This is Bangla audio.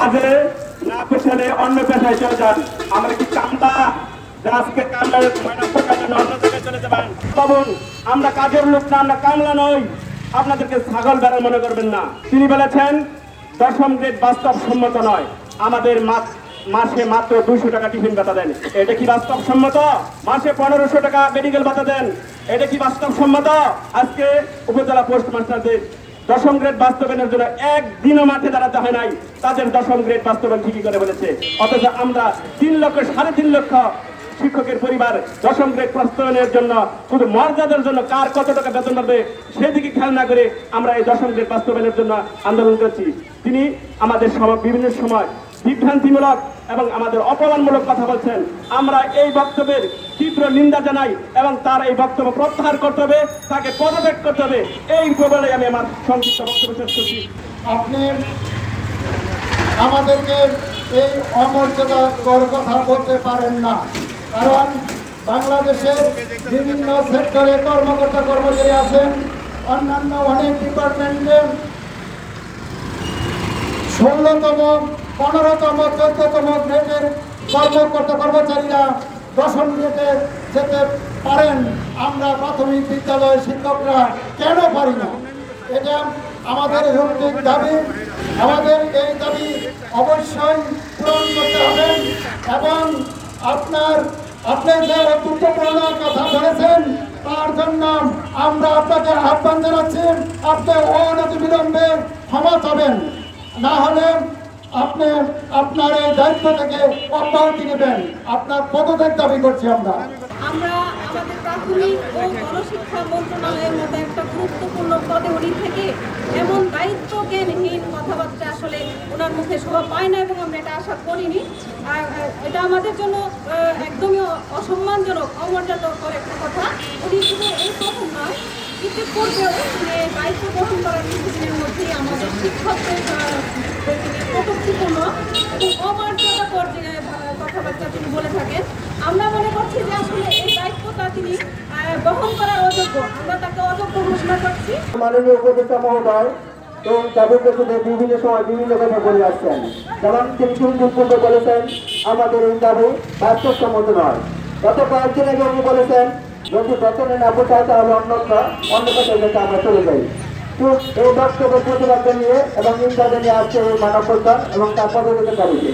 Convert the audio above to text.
কাজে না পেছনে অন্য পেশায় চলে যান। আমরা কি যে আজকে অন্য চলে যাবেন। আমরা কাজের লোক না, আমরা কামলা নই। আপনাদেরকে ছাগল বেড়া মনে করবেন না। তিনি বলেছেন, দশম গ্রেড বাস্তব সম্মত নয়। আমাদের মাসে মাত্র দুইশো টাকা টিফিন ভাতা দেন। এটা কি বাস্তব সম্মত? মাসে পনেরোশো টাকা মেডিকেল ভাতা দেন। এটা কি বাস্তব সম্মত? আজকে উপজেলা পোস্ট মাস্টারদের দশম গ্রেড বাস্তবায়নের জন্য একদিনও মাঠে দাঁড়াতে হয় নাই। তাদের দশম গ্রেড বাস্তবায়ন ঠিকই করে বলেছে অথচ আমরা তিন লক্ষ, সাড়ে তিন লক্ষ শিক্ষকের পরিবার দশম গ্রেড বাস্তবায়নের জন্য শুধু মর্যাদার জন্য কার কত টাকা বেতন পাবে সেদিকে খেয়াল না করে আমরা এই দশম গ্রেড বাস্তবায়নের জন্য আন্দোলন করছি। তিনি আমাদের বিভিন্ন সময় বিভ্রান্তিমূলক এবং আমাদের অপমানমূলক কথা বলছেন। আমরা এই বক্তব্যের তীব্র নিন্দা জানাই এবং তার এই বক্তব্য প্রত্যাহার করতে হবে, তাকে পদত্যাগ করতে হবে। এই বলে আমি আমার সংক্ষিপ্ত বক্তব্য শেষ করছি। আপনি আমাদেরকে এই অমর্যাদা কর কথা বলতে পারেন না। কারণ বাংলাদেশের বিভিন্ন সেক্টরে কর্মকর্তা কর্মচারী আছেন, অন্যান্য অনেক ডিপার্টমেন্টে ষোলোতম পনেরোতম, চোদ্দতম গ্রেডের কর্মকর্তা কর্মচারীরা দশম গ্রেডে যেতে পারেন। আমরা প্রাথমিক বিদ্যালয়ের শিক্ষকরা কেন পারি না? এটা আমাদের যৌক্তিক দাবি। আমাদের এই দাবি অবশ্যই পূরণ করতে হবে এবং আপনার আপনি যে গুরুত্বপূর্ণ কথা বলেছেন। তার জন্য আমরা আপনাকে আহ্বান জানাচ্ছি, আপনি অনতি বিলম্বে ক্ষমা চাবেন। না হলে আপনি আপনার এই দায়িত্ব থেকে অব্যাহতি নেবেন আপনার পদত্যাগ দাবি করছি আমরা। আমরা আমাদের প্রাথমিক ও গণশিক্ষা মন্ত্রণালয়ের মতো একটা গুরুত্বপূর্ণ পদে উনি থেকে এমন দায়িত্ব জ্ঞানহীন কথাবার্তা আসলে ওনার মুখে শোভা পায় না এবং আমরা এটা আশা করিনি। আর এটা আমাদের জন্য একদমই অসম্মানজনক অমর্যাদাকর একটা কথা। উনি শুধু এই প্রথম নয় কিন্তু পূর্বেও তিনি এই দায়িত্ব গ্রহণ করার কিছুদিনের মধ্যেই আমাদের শিক্ষকদের এবং কথাবার্তা তিনি বলে থাকেন আমরা মনে করছি যে আসলে এই দায়িত্বটা তিনি বহন করার অযোগ্য আমরা তাকে অযোগ্য ঘোষণা করছি মাননীয় উপদেষ্টা মহোদয় শুনে বিভিন্ন সময় বিভিন্ন কথা বলে আসছেন। যেমন তিনি কিন্তু বলেছেন আমাদের এই দাবি বাস্তবসম্মত নয়। গত কয়েকদিন আগে উনি বলেছেন, যদি বেতনে না পোষায় তাহলে অন্যত্র অন্য যেতে আমরা চলে যাই। এই বক্তব্য প্রতিবাদ নিয়ে এবং ইন্টারনেটে আসছে এই মানব কল্যাণ এবং তার পদক্ষেপের দাবিতে।